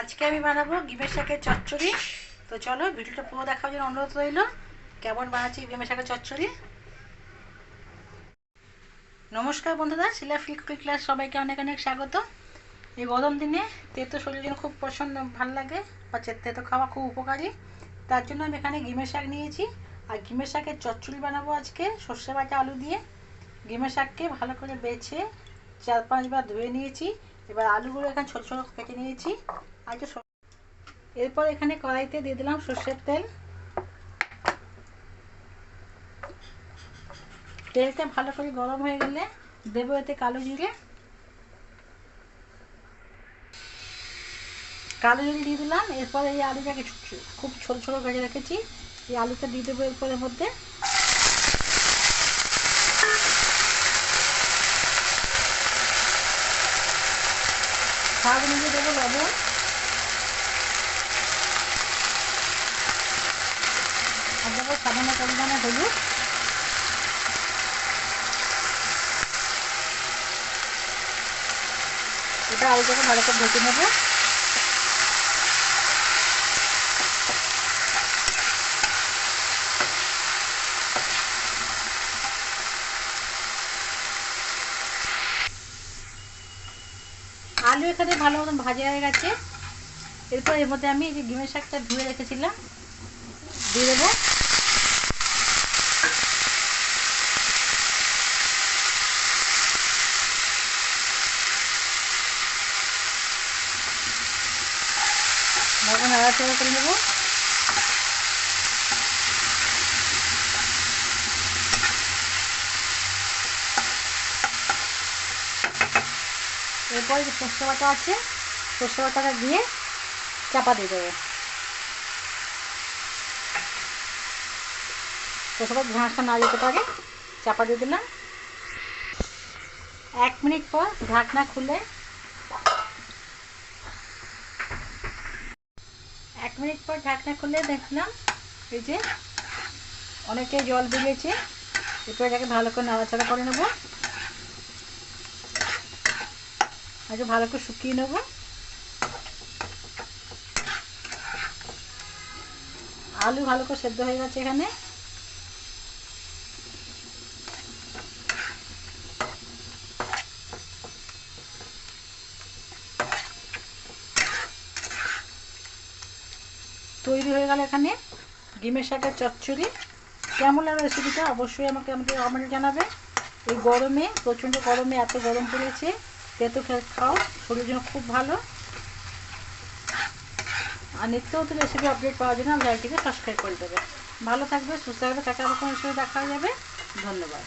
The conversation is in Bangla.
আজকে আমি বানাবো গিমের শাকের চচ্চড়ি। তো চলো, ভিডিওটা পুরো দেখার জন্য অনুরোধ রইল। কেমন বানাচ্ছি গিমের শাকের চচ্চড়ি? নমস্কার বন্ধুরা, শিলা ফিল ক্লাস সবাইকে অনেক অনেক স্বাগত। এই গরম দিনে তেতো শরীরের জন্য খুব পছন্দ ভালো লাগে, বা তেতো খাওয়া খুব উপকারী। তার জন্য আমি এখানে গিমের শাক নিয়েছি। আর গিমের শাকের চচ্চড়ি বানাবো আজকে, সর্ষে বাটা আলু দিয়ে। গিমের শাককে ভালো করে বেছে চার পাঁচবার ধুয়ে নিয়েছি। এবার আলুগুলো এখানে ছোটো ছোটো কেটে নিয়েছি। আর একটু এরপর এখানে কড়াইতে দিয়ে দিলাম সর্ষের তেল। তেলটা ভালো করে গরম হয়ে গেলে দেবো এতে কালো জিরে। কালো জিরে দিয়ে দিলাম। এরপর এই আলুটাকে খুব ছোটো ছোটো ভেজে রেখেছি। এই আলুটা দিয়ে দেবো এরপরের মধ্যে। স্বাদ অনুযায়ী দেবো লবণ। আর দেবো সামান্য পরিমাণে হলুদ। এটা আলুটাকে ভালো করে ভেজে নেব। আলু এখানে ভালো মতন ভাজা হয়ে গেছে। এরপর এর মধ্যে আমি এই যে ডিমের শাকটা ধুয়ে রেখেছিলাম। দিয়ে দেবো। নাড়াচাড়া করে নেব। এরপর যে সর্ষে বাটা আছে, সর্ষে বাটাটা দিয়ে চাপা দিয়ে দেবো। সর্ষে বাটা ঘাসটা না যেতে পারে, চাপা দিয়ে দিলাম। এক মিনিট পর ঢাকনা খুলে এক মিনিট পর ঢাকনা খুলে দেখলাম এই যে অনেকটাই জল বেরিয়েছে। এরপর এটাকে ভালো করে নাড়াচাড়া করে নেব। আগে ভালো করে শুকিয়ে নেব। আলু ভালো করে সেদ্ধ হয়ে গেছে এখানে। তৈরি হয়ে গেল এখানে ডিমের শাকের চচ্চড়ি। কেমন লাগল রেসিপিটা অবশ্যই আমাকে আমাকে কমেন্টে জানাবে। এই গরমে, প্রচণ্ড গরমে এত গরম পড়েছে। তেতো খাও শরীর জন্য খুব ভালো। আর নিত্য নতুন রেসিপি আপডেট পাওয়ার জন্য চ্যানেলটিকে সাবস্ক্রাইব করে দেবে। ভালো থাকবে, সুস্থ থাকবে টাকা রকম রেসিপি দেখা যাবে। ধন্যবাদ।